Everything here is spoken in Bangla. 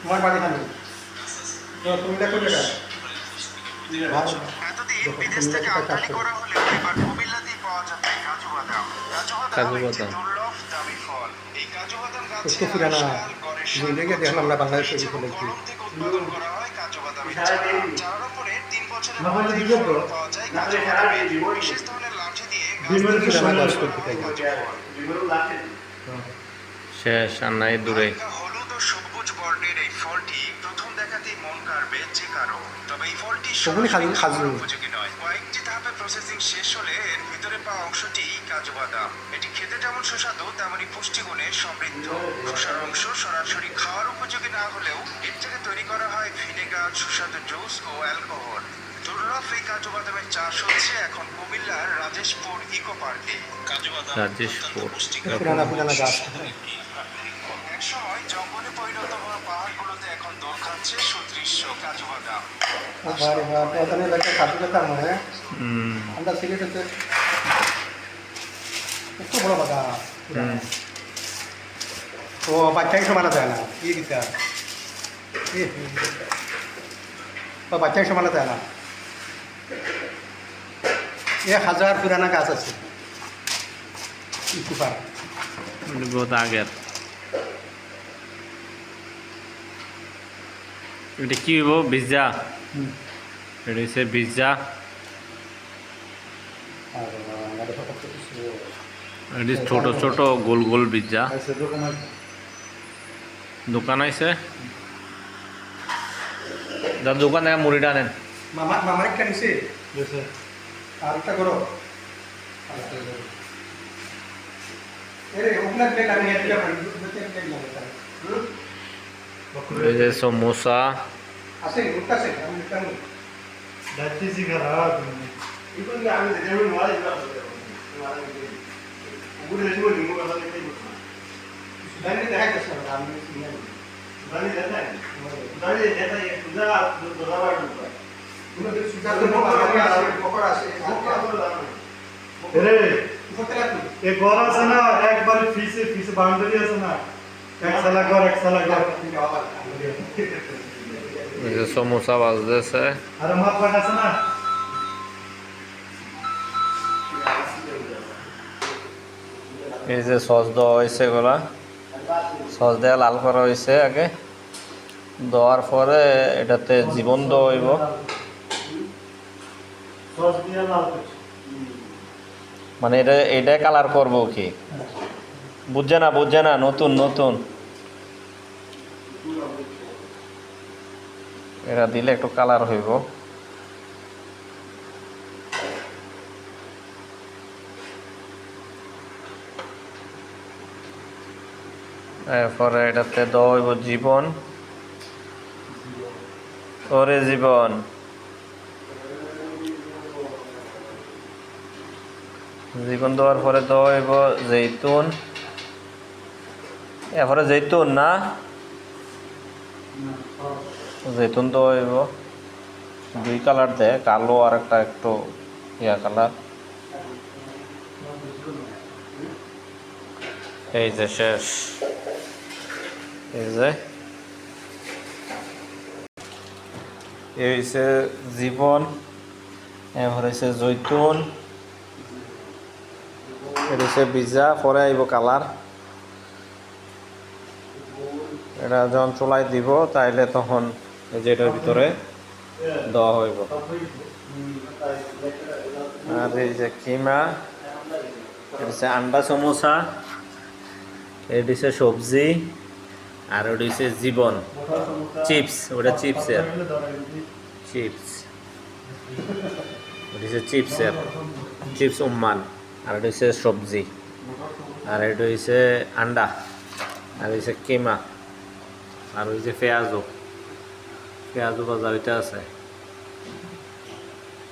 তোমার বাড়ি খানি তুমি দেখো দেখলাম বাংলাদেশে হয় হয়। ফল। শেষ আর নাই দূরে। বর্ণের এই ফলটি প্রথম দেখাতেই মন কাড়বে যে কারও। তবে এই ফলটি সবুজ খাজুর- খাজুর। উপযোগী নয়। কয়েকটি ধাপে প্রসেসিং শেষ হলে এর ভিতরে পাওয়া অংশটি কাজু বাদাম। এটি খেতে যেমন সুস্বাদু তেমনি পুষ্টিগুণে সমৃদ্ধ। খোসার অংশ সরাসরি খাওয়ার উপযোগী না হলেও এর থেকে তৈরি করা হয় ভিনেগার সুস্বাদু জুস ও অ্যালকোহল। দুর্লভ এই কাজু বাদামের চাষ হচ্ছে এখন কুমিল্লার রাজেশপুর ইকো পার্কে। কাজু বাদাম রাজেশপুর। পুষ্টিকর একসময় জঙ্গলে এখন দোল খাচ্ছে সুদৃশ্য কাজু বাদাম। বাড়ি বাড়ি ওখানে একটা কাজু খেতাম হ্যাঁ। হুম। আমরা সিলেটেতে একটু বড় বাধা ও বাচ্চাকে সমানা যায় না। এ, ও বাচ্চাকে সমানা যায় না। এক হাজার পুরানা গাছ আছে। ইকুপার বহুত আগের। এটা কি হইব? ভিজা এটা হচ্ছে ভিজা আর এটা ছোট ছোট গোল গোল ভিজা দোকান আছে যার দোকান থেকে মুড়িটা আনেন। মামা মামার একটা নিছে। আর একটা করো। আরেকটা করো। এরে ওখানে প্লেট আমি একটা প্লেট লাগে তার হুম? এই যে সমোসা আছে উঠতে আছে আমি একটা নেই যে সমোসা বাজতেছে। এই যে সস দেওয়া হয়েছে এগুলা। সস দেওয়া লাল করা হয়েছে আগে। দেওয়ার পরে এটাতে জীবন দেওয়া হইব। মানে এটা এটা কালার করব কি? বুঝছে না বুঝছে না, নতুন নতুন। এটা দিলে একটু কালার হইব। এরপরে এটাতে দেওয়া হইব জীবন। ওরে জীবন। জীবন দেওয়ার পরে দেওয়া হইব জৈতুন এরপরে জৈতুন না? জৈতুন দেওয়া হইব। দুই কালার দেয় কালো আর একটা একটু ইয়া কালার। এই যে শেষ। এই যে। এই হচ্ছে জীবন এরপর হচ্ছে জৈতুন। এটা হচ্ছে বিজা, পরে আইব কালার। এটা যখন চুলাই দিব, তাইলে তখন এই যে এটার ভিতরে দেওয়া হইব। আর এই যে কিমা, এটা আন্ডা সমোসা, এটা হচ্ছে সবজি, আর ওটা হচ্ছে জীবন। চিপস, ওটা চিপসের। চিপস। ওটা হচ্ছে চিপসের। চিপস উম্মান আর এটা হচ্ছে সবজি। আর এটা হচ্ছে আন্ডা। আর হচ্ছে কিমা। আর ওই যে পেঁয়াজও পেঁয়াজও বাজার ওইটা আছে